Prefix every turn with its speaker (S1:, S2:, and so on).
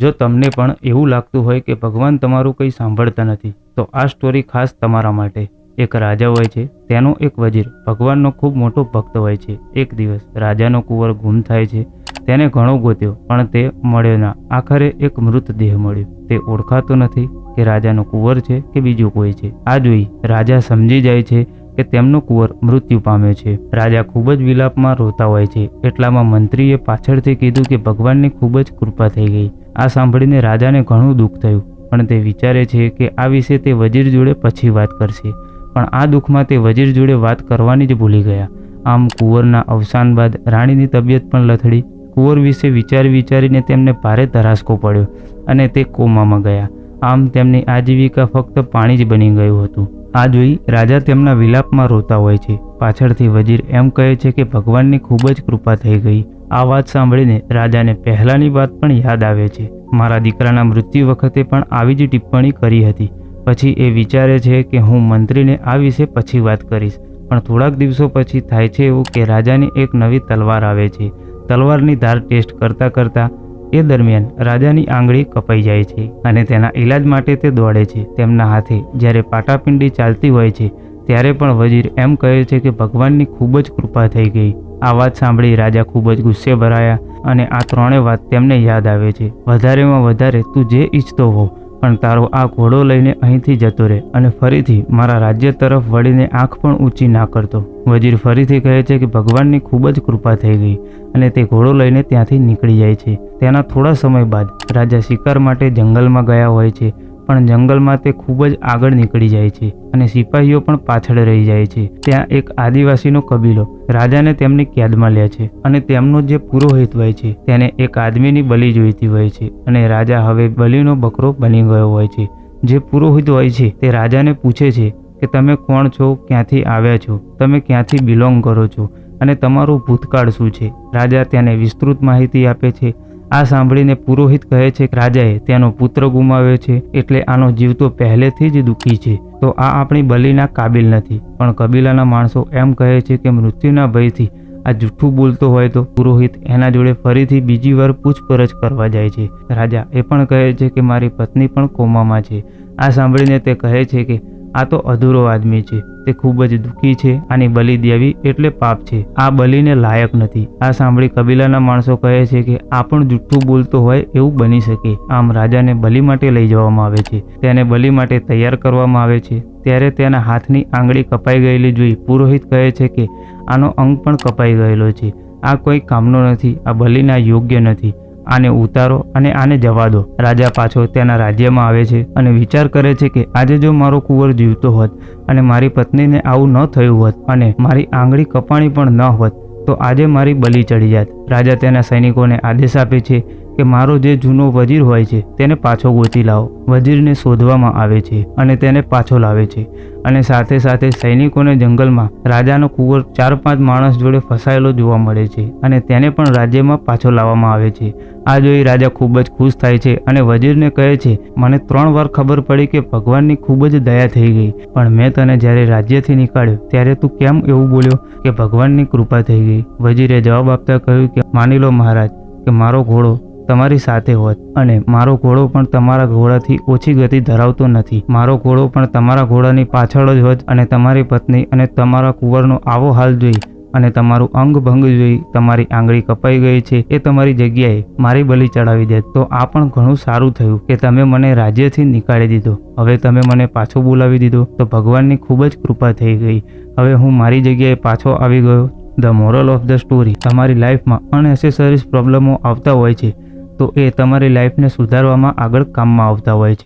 S1: જો તમને પણ એવું લાગતું હોય કે ભગવાન તમારું કંઈ સાંભળતા નથી, તો આ સ્ટોરી ખાસ તમારા માટે. એક રાજા હોય છે, તેનો એક વજીર. ભગવાનનો ખૂબ મોટો ભક્ત હોય છે. એક દિવસ રાજાનો કુંવર ગુમ થાય છે, તેને ઘણો ગોત્યો, પણ તે મળ્યો ના. આખરે એક મૃતદેહ મળ્યો. તે ઓળખાતો નથી કે રાજાનો કુંવર છે કે બીજું કોઈ છે. આ જોઈ રાજા સમજી જાય છે કે તેમનો કુંવર મૃત્યુ પામ્યો છે. રાજા ખૂબ જ વિલાપમાં રોતા હોય છે. એટલામાં મંત્રીએ પાછળથી કીધું કે ભગવાનની ખૂબ જ કૃપા થઈ ગઈ. આ સાંભળીને રાજાને ઘણું દુઃખ થયું. પણ તે વિચારે છે કે આ વિશે તે વજીર જોડે પછી વાત કરશે. પણ આ દુઃખમાં તે વજીર જોડે વાત કરવાની જ ભૂલી ગયા. આમ કુંવરના અવસાન બાદ રાણીની તબિયત પણ લથડી. કુંવર વિશે વિચારી વિચારીને તેમને ભારે ધરાસકો પડ્યો અને તે કોમામાં ગયા. આમ તેમની આજીવિકા ફક્ત પાણી જ બની ગયું હતું. આ જોઈ રાજા તેમના વિલાપમાં રોતા હોય છે. પાછળથી વજીર એમ કહે છે કે ભગવાનની ખૂબ જ કૃપા થઈ ગઈ. આ વાત સાંભળીને રાજાને પહેલાંની વાત પણ યાદ આવે છે. મારા દીકરાના મૃત્યુ વખતે પણ આવી જ ટિપ્પણી કરી હતી. પછી એ વિચારે છે કે હું મંત્રીને આ વિશે પછી વાત કરીશ. પણ થોડાક દિવસો પછી થાય છે એવું કે રાજાની એક નવી તલવાર આવે છે. તલવારની ધાર ટેસ્ટ કરતાં કરતાં એ દરમિયાન રાજાની આંગળી કપાઈ જાય છે અને તેના ઈલાજ માટે તે દોડે છે. તેમના હાથે જ્યારે પાટાપિંડી ચાલતી હોય છે, ત્યારે પણ વજીર એમ કહે છે કે ભગવાનની ખૂબ જ કૃપા થઈ ગઈ. આ વાત સાંભળી રાજા ખૂબ જ ગુસ્સે ભરાયા અને આ ત્રણે વાત તેમને યાદ આવે છે. વધારેમાં વધારે તું જે ઈચ્છતો હો પણ તારો આ ઘોડો લઈને અહીંથી જતો રહે અને ફરીથી મારા રાજ્ય તરફ વળીને આંખ પણ ઊંચી ના કરતો. વજીર ફરીથી કહે છે કે ભગવાનની ખૂબ જ કૃપા થઈ ગઈ અને તે ઘોડો લઈને ત્યાંથી નીકળી જાય છે. તેના થોડા સમય બાદ રાજા શિકાર માટે જંગલમાં ગયા હોય છે. પણ જંગલમાં તે ખૂબ જ આગળ નીકળી જાય છે અને સિપાહીઓ પણ પાછળ રહી જાય છે. ત્યાં એક આદિવાસીનો કબીલો રાજાને તેમની કેદમાં લે છે અને તેમનો જે પુરોહિત હોય છે તેને એક આદમીની બલી જોઈતી હોય છે અને રાજા હવે બલિનો બકરો બની ગયો હોય છે. જે પુરોહિત હોય છે તે રાજાને પૂછે છે કે તમે કોણ છો, ક્યાંથી આવ્યા છો? તમે ક્યાંથી બિલોંગ કરો છો? અને તમારું ભૂતકાળ શું છે? રાજા તેને વિસ્તૃત માહિતી આપે છે આ સાંભળીને પુરોહિત કહે છે કે રાજાએ તેનો પુત્ર ગુમાવ્યો છે એટલે આનો જીવ તો પહેલેથી જ દુઃખી છે. તો આ આપણી બલિના કાબિલ નથી. પણ કબીલાના માણસો એમ કહે છે કે મૃત્યુના ભયથી આ જૂઠું બોલતો હોય તો પુરોહિત એના જોડે ફરીથી બીજી વાર પૂછપરછ કરવા જાય છે. રાજા એ પણ કહે છે કે મારી પત્ની પણ કોમામાં છે. આ સાંભળીને તે કહે છે કે આ તો અધૂરો આદમી છે. તે ખૂબ જ દુઃખી છે આની બલિ દેવી એટલે પાપ છે. આ બલિને લાયક નથી. આ સાંભળી કબીલાના માણસો કહે છે કે આ પણ જુઠ્ઠું બોલતો હોય એવું બની શકે. આમ રાજાને બલિ માટે લઈ જવામાં આવે છે. તેને બલિ માટે તૈયાર કરવામાં આવે છે. ત્યારે તેના હાથની આંગળી કપાઈ ગયેલી જોઈ પુરોહિત કહે છે કે આનો અંગ પણ કપાઈ ગયેલો છે. આ કોઈ કામનો નથી. આ બલિના યોગ્ય નથી. આને ઉતારો અને આને જવા દો. રાજા પાછો તેના રાજ્યમાં આવે છે અને વિચાર કરે છે કે આજે જો મારો કુંવર જીવતો હોત અને મારી પત્નીને આવું ન થયું હોત અને મારી આંગળી કપાણી પણ ન હોત, તો આજે મારી બલી ચડી જાત. રાજા તેના સૈનિકોને આદેશ આપે છે કે મારો જે જૂનો વજીર હોય છે, તેને પાછો ગોતી લાવો. વજીરને શોધવામાં આવે છે અને તેને પાછો લાવે છે. અને સાથે સાથે સૈનિકોને જંગલમાં રાજાનો કુંવર ચાર પાંચ માણસ જોડે ફસાયેલો જોવા મળે છે અને તેને પણ રાજ્યમાં પાછો લાવવામાં આવે છે. આ જોઈ રાજા ખૂબ જ ખુશ થાય છે અને વજીરને કહે છે, મને ત્રણ વાર ખબર પડી કે ભગવાનની ખૂબ જ દયા થઈ ગઈ. પણ મેં તને જ્યારે રાજ્યથી નીકાળ્યો, ત્યારે તું કેમ એવું બોલ્યો કે ભગવાનની કૃપા થઈ ગઈ? વજીરે જવાબ આપતા કહ્યું કે, માની લો મહારાજ, કે મારો ઘોડો તમારી સાથે હોત અને મારો ઘોડો પણ તમારા ઘોડાથી ઓછી ગતિ ધરાવતો નથી. મારો ઘોડો પણ તમારા ઘોડાની પાછળ જ હોત અને તમારી પત્ની અને તમારા કુંવરનો આવો હાલ જોઈ અને તમારું અંગ ભંગ જોઈ તમારી આંગળી કપાઈ ગઈ છે એ તમારી જગ્યાએ મારી બલી ચડાવી દે તો આ પણ ઘણું સારું થયું કે તમે મને રાજ્યથી નીકાળી દીધો. હવે તમે મને પાછો બોલાવી દીધો તો ભગવાનની ખૂબ જ કૃપા થઈ ગઈ. હવે હું મારી જગ્યાએ પાછો આવી ગયો. The moral of the story. તમારી લાઈફમાં અનએસેસરીઝ પ્રોબ્લેમો આવતા હોય છે. તો એ તમારી લાઈફને સુધારવામાં આગળ કામમાં આવતા હોય છે.